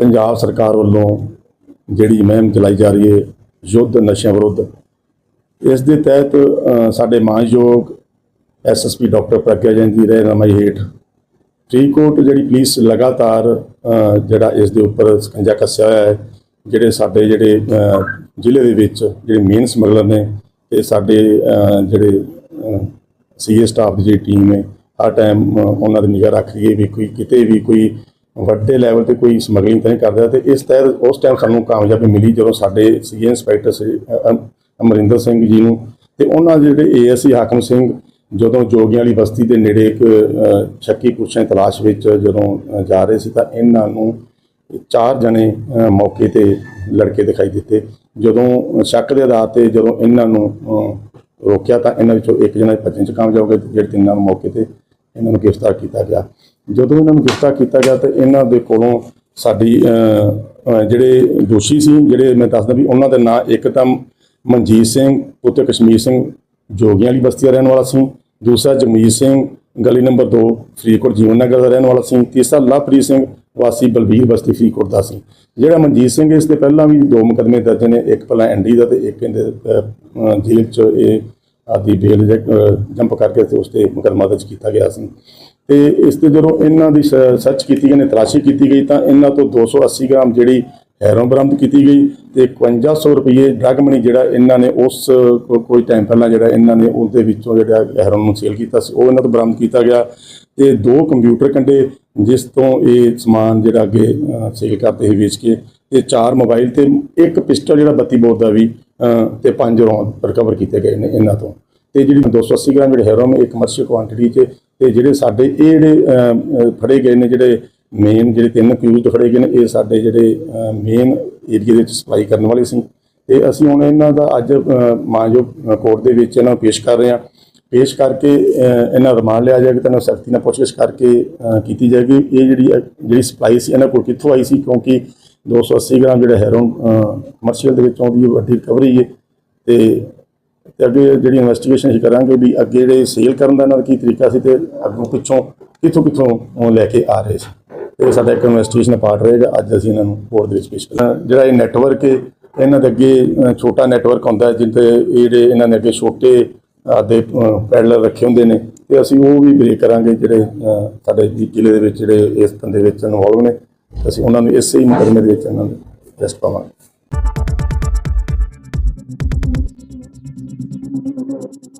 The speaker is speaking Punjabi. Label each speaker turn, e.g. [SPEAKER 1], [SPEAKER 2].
[SPEAKER 1] ਪੰਜਾਬ ਸਰਕਾਰ ਵੱਲੋਂ ਜਿਹੜੀ ਮੁਹਿੰਮ ਚਲਾਈ ਜਾ ਰਹੀ ਹੈ ਯੁੱਧ ਨਸ਼ਿਆਂ ਵਿਰੁੱਧ ਇਸ ਦੇ ਤਹਿਤ ਸਾਡੇ ਮਾਨਯੋਗ ਐਸਐਸਪੀ ਡਾਕਟਰ ਪ੍ਰਗਿਆ ਜੈਨ ਦੀ ਰਹਿਨਮਾਈ ਹੇਠ ਫਰੀਦਕੋਟ ਜਿਹੜੀ ਪੁਲਿਸ ਲਗਾਤਾਰ ਜਿਹੜਾ ਇਸ ਦੇ ਉੱਪਰ ਸਕੰਜਾ ਕੱਸਿਆ ਹੋਇਆ ਹੈ ਜਿਹੜੇ ਸਾਡੇ ਜਿਹੜੇ ਜ਼ਿਲ੍ਹੇ ਦੇ ਵਿੱਚ ਜਿਹੜੇ ਮੇਨ ਸਮਗਲਰ ਨੇ ਤੇ ਸਾਡੇ ਅ, ਜਿਹੜੇ ਸੀਏ ਸਟਾਫ ਦੀ ਜਿਹੜੀ ਟੀਮ ਹੈ ਹਰ ਟਾਈਮ ਉਹਨਾਂ ਦੀ ਨਿਗਰਾਹ ਰੱਖ ਰਹੀ ਹੈ ਵੀ ਕੋਈ ਕਿਤੇ ਵੀ ਕੋਈ ਵੱਡੇ ਲੈਵਲ ਤੇ ਕੋਈ ਸਮਗਲਿੰਗ ਤਾਂ ਨਹੀਂ ਕਰਦਾ ਤੇ ਇਸ ਤਹਿਤ ਉਸ ਟਾਈਮ ਸਾਨੂੰ ਕਾਮਯਾਬੀ ਮਿਲੀ ਜਦੋਂ ਸਾਡੇ ਸੀਏ ਇੰਸਪੈਕਟਰ ਸੀ ਅਮਰਿੰਦਰ ਸਿੰਘ ਜੀ ਨੂੰ ਤੇ ਉਹਨਾਂ ਦੇ ਜਿਹੜੇ ਏਐਸਸੀ ਹਾਕਮ ਸਿੰਘ ਜਦੋਂ ਜੋਗੀਆਂ ਵਾਲੀ ਬਸਤੀ ਦੇ ਨੇੜੇ ਇੱਕ ਅ, ਸ਼ੱਕੀ ਪੁਰਸ਼ਾਂ ਦੀ ਤਲਾਸ਼ ਵਿੱਚ ਜਦੋਂ ਜਾ ਰਹੇ ਸੀ ਤਾਂ ਇਹਨਾਂ ਨੂੰ ਚਾਰ ਜਣੇ ਮੌਕੇ ਤੇ ਲੜਕੇ ਦਿਖਾਈ ਦਿੱਤੇ। ਜਦੋਂ ਸ਼ੱਕ ਦੇ ਆਧਾਰ ਤੇ ਜਦੋਂ ਇਹਨਾਂ ਨੂੰ ਰੋਕਿਆ ਤਾਂ ਇਹਨਾਂ ਵਿੱਚੋਂ ਇੱਕ ਜਣਾ ਭੱਜਣ ਚ ਕਾਮਯਾਬ ਹੋ ਗਿਆ ਜਿਹੜੇ ਤਿੰਨਾਂ ਨੂੰ ਮੌਕੇ ਤੇ ਇਹਨਾਂ ਨੂੰ ਗ੍ਰਿਫਤਾਰ ਕੀਤਾ ਗਿਆ। ਜਦੋਂ ਇਹਨਾਂ ਨੂੰ ਗ੍ਰਿਫਤਾਰ ਕੀਤਾ ਗਿਆ ਤੇ ਇਹਨਾਂ ਦੇ ਕੋਲੋਂ ਸਾਡੀ ਜਿਹੜੇ ਦੋਸ਼ੀ ਸੀ, ਜਿਹੜੇ ਮੈਂ ਦੱਸਦਾ ਵੀ ਉਹਨਾਂ ਦੇ ਨਾਂ ਇੱਕ ਤਾਂ ਮਨਜੀਤ ਸਿੰਘ, ਪੁੱਤਰ ਕਸ਼ਮੀਰ ਸਿੰਘ ਜੋਗੀਆਂ ਵਾਲੀ ਬਸਤੀ ਦਾ ਰਹਿਣ ਵਾਲਾ ਸੀ, ਦੂਸਰਾ ਜਗਮੀਤ ਸਿੰਘ, ਗਲੀ ਨੰਬਰ 2 ਫਰੀਦਕੋਟ ਜੀਵਨ ਨਗਰ ਦਾ ਰਹਿਣ ਵਾਲਾ ਸੀ, ਤੀਸਰਾ ਲਵਪ੍ਰੀਤ ਸਿੰਘ, ਵਾਸੀ ਬਲਬੀਰ ਬਸਤੀ ਫਰੀਦਕੋਟ ਦਾ ਸੀ। ਜਿਹੜਾ ਮਨਜੀਤ ਸਿੰਘ ਇਸ ਤੋਂ ਪਹਿਲਾਂ ਵੀ ਦੋ ਮੁਕਦਮੇ ਦਰਜ ਨੇ, ਇੱਕ ਪਹਿਲਾਂ ਐਨਡੀ ਦਾ ਤੇ ਇੱਕ ਇਹਦੇ ਜੇਲ੍ਹ 'ਚ ਇਹ ਆਦੀ ਬੇਲ ਜੰਪ ਕਰਕੇ ਤੇ ਉਸ ਤੇ ਮੁਕੱਦਮਾ ਦਰਜ ਕੀਤਾ ਗਿਆ ਸੀ। ਤੇ ਇਸ ਤੇ ਜਦੋਂ ਇਹਨਾਂ ਦੀ ਸ- ਸਰਚ ਕੀਤੀ ਗਈ ਨੇ ਤਲਾਸ਼ੀ ਕੀਤੀ ਗਈ ਤਾਂ ਇਹਨਾਂ ਤੋਂ 280 ਗ੍ਰਾਮ ਜਿਹੜੀ ਹੈਰੋਨ ਬਰਾਮਦ ਕੀਤੀ ਗਈ ਤੇ 5100 ਰੁਪਏ ਡਰਗ ਮਨੀ ਜਿਹੜਾ ਇਹਨਾਂ ਨੇ ਉਸ ਕੋ- ਕੋਈ ਟਾਈਮ ਪਹਿਲਾਂ ਜਿਹੜਾ ਇਹਨਾਂ ਨੇ ਉਹਦੇ ਵਿੱਚੋਂ ਜਿਹੜਾ ਹੈਰੋਨ ਨੂੰ ਸੇਲ ਕੀਤਾ ਸੀ ਉਹ ਇਹਨਾਂ ਤੋਂ ਬਰਾਮਦ ਕੀਤਾ ਗਿਆ ਤੇ ਦੋ ਕੰਪਿਊਟਰ ਕੰਡੇ ਜਿਸ ਤੋਂ ਇਹ ਸਮਾਨ ਜਿਹੜਾ ਅੱਗੇ ਸੇਲ ਕਰਦੇ ਸੀ ਵੇਚ ਕੇ ਤੇ ਚਾਰ ਮੋਬਾਈਲ ਤੇ ਇੱਕ ਪਿਸਟਲ ਜਿਹੜਾ 32 ਬੋਰ ਦਾ ਵੀ ਅ, ਤੇ ਪੰਜ ਰੌਂਦ ਰਿਕਵਰ ਕੀਤੇ ਗਏ ਨੇ ਇਹਨਾਂ ਤੋਂ। ਤੇ ਜਿਹੜੀ 280 ਗ੍ਰਾਮ ਜਿਹੜੇ ਹੈਰੋਨ ਇਹ ਕਮਰਸ਼ੀਅਲ ਕੁਆਂਟੀਟੀ 'ਚ ਤੇ ਜਿਹੜੇ ਸਾਡੇ ਇਹ ਜਿਹੜੇ ਫੜੇ ਗਏ ਨੇ ਜਿਹੜੇ ਮੇਨ ਜਿਹੜੇ ਤਿੰਨ ਕਿਊਜ਼ ਫੜੇ ਗਏ ਨੇ ਇਹ ਸਾਡੇ ਜਿਹੜੇ ਮੇਨ ਏਰੀਆ ਦੇ ਵਿੱਚ ਸਪਲਾਈ ਕਰਨ ਵਾਲੇ ਸੀ। ਤੇ ਅਸੀਂ ਹੁਣ ਇਹਨਾਂ ਦਾ ਅੱਜ ਅ, ਮਾਨਯੋਗ ਕੋਰਟ ਦੇ ਵਿੱਚ ਇਹਨਾਂ ਨੂੰ ਪੇਸ਼ ਕਰ ਰਹੇ ਹਾਂ। ਪੇਸ਼ ਕਰਕੇ ਇਹਨਾਂ ਰਿਮਾਂਡ ਲਿਆ ਜਾਏਗਾ ਤੇ ਇਹਨਾਂ ਸਖਤੀ ਨਾਲ ਪੁੱਛਗਿੱਛ ਕਰਕੇ ਕੀਤੀ ਜਾਏਗੀ। ਇਹ ਜਿਹੜੀ ਜਿਹੜੀ ਸਪਲਾਈ ਸੀ ਇਹਨਾਂ ਕੋਲ ਕਿੱਥੋਂ ਆਈ ਸੀ? ਕਿਉਂਕਿ 280 ਗ੍ਰਾਮ ਜਿਹੜਾ ਹੈਰੋਨ ਕਮਰਸ਼ੀਅਲ ਦੇ ਵਿੱਚ ਆਉਂਦੀ ਹੈ ਵੱਡੀ ਰਿਕਵਰੀ ਹੈ। ਤੇ ਤੇ ਅੱਗੇ ਜਿਹੜੀ ਇਨਵੈਸਟੀਗੇਸ਼ਨ ਅਸੀਂ ਕਰਾਂਗੇ ਵੀ ਅੱਗੇ ਜਿਹੜੇ ਸੇਲ ਕਰਨ ਦਾ ਇਹਨਾਂ ਦਾ ਕੀ ਤਰੀਕਾ ਸੀ ਤੇ ਅੱਗੋਂ ਪਿੱਛੋਂ ਕਿੱਥੋਂ ਕਿੱਥੋਂ ਉਹ ਲੈ ਕੇ ਆ ਰਹੇ ਸੀ। ਤੇ ਸਾਡਾ ਇੱਕ ਇਨਵੈਸਟੀਗੇਸ਼ਨ ਪਾਰਟ ਰਹੇਗਾ, ਅੱਜ ਅਸੀਂ ਇਹਨਾਂ ਨੂੰ ਕੋਰਟ ਦੇ ਵਿੱਚ ਪੇਸ਼ ਕਰਾਂਗੇ। ਜਿਹੜਾ ਇਹ ਨੈਟਵਰਕ ਹੈ, ਇਹਨਾਂ ਦੇ ਅੱਗੇ ਛੋਟਾ ਨੈਟਵਰਕ ਹੁੰਦਾ ਹੈ ਇਹ ਜਿਹੜੇ ਇਹਨਾਂ ਨੇ ਅੱਗੇ ਛੋਟੇ ਦੇ ਪੈਡਲਰ ਰੱਖੇ ਹੁੰਦੇ ਨੇ, ਤੇ ਅਸੀਂ ਉਹ ਵੀ ਬ੍ਰੇਕ ਕਰਾਂਗੇ ਜਿਹੜੇ ਸਾਡੇ ਜ਼ਿਲ੍ਹੇ ਦੇ ਵਿੱਚ ਜਿਹੜੇ ਇਸ ਧੰਦੇ ਵਿੱਚ ਇਨਵੋਲਵ ਨੇ ਅਸੀਂ ਉਹਨਾਂ ਨੂੰ ਇਸੇ ਹੀ ਮੁਕੱਦਮੇ ਦੇ ਵਿੱਚ ਇਹਨਾਂ ਨੂੰ ਅਰੈਸਟ ਪਾਵਾਂਗੇ। thank